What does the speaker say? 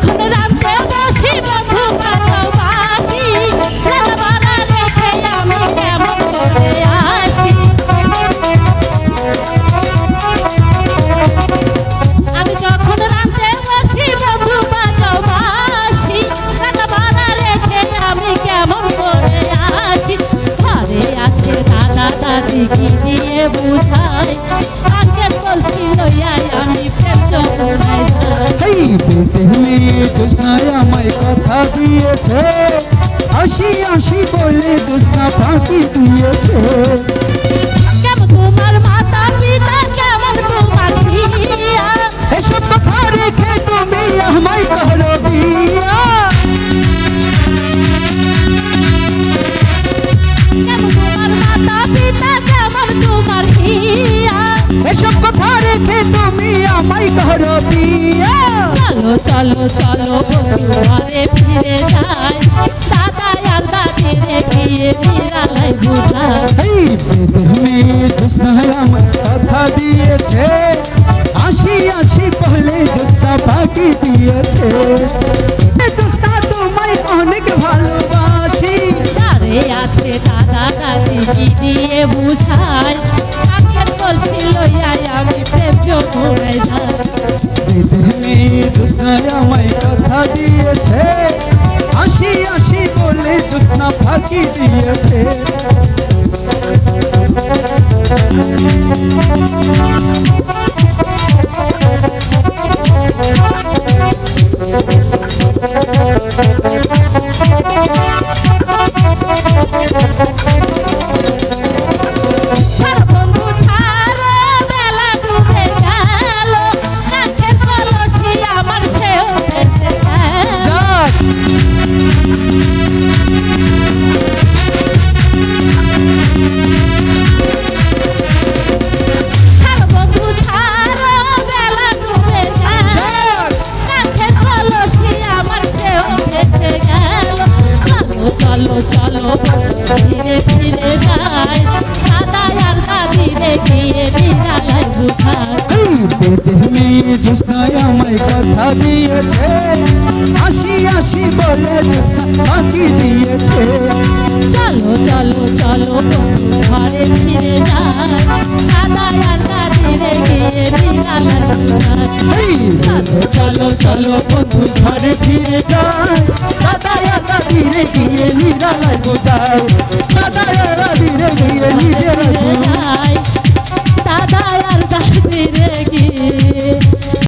তখন রাম এই পেটে মেয়ে জোসনায় আমায় কথা দিয়েছে। আসি আসি বলে জোসনা ফাঁকি দিয়েছে। তোমার মাতা পিতা কেমন তোমার এসব কথা রেখে তুমি আমায় করো বিয়া কেমন তোমার মাতা পিতা কেমন তোমার এসব কথা রেখে তুমি আমায় করো বিয়া চলো চলো চলো ফিরে যাই। দাদা আর দাদি দেখিয়ে নিরালাই বুঝাই। মেয়ে জোসনায় আমায় কথা দিয়েছে। আসি আসি বলে জোসনা ফাঁকি দিয়েছে। জোসনা তোমায় অনেক ভালোবাসি। দাঁড়ে আছে দাদা দাদি কি দিয়ে বুঝাই? আখের কলসি লইয়াই আমি প্রেম যমুনায় যাই আমায় কথা দিয়েছে। আসি আসি বলে জোৎস্না ফাঁকি দিয়েছে। ছাড় দিয়েছে। আসি আসি বলে ফাঁকি দিয়েছে। চলো চলো চলো ঘরে ফিরে বুঝাই চলো চলো বন্ধু ঘরে ফিরে যায় দাদা দাদি রে গিয়ে নিরালায় বোঝায় দাদা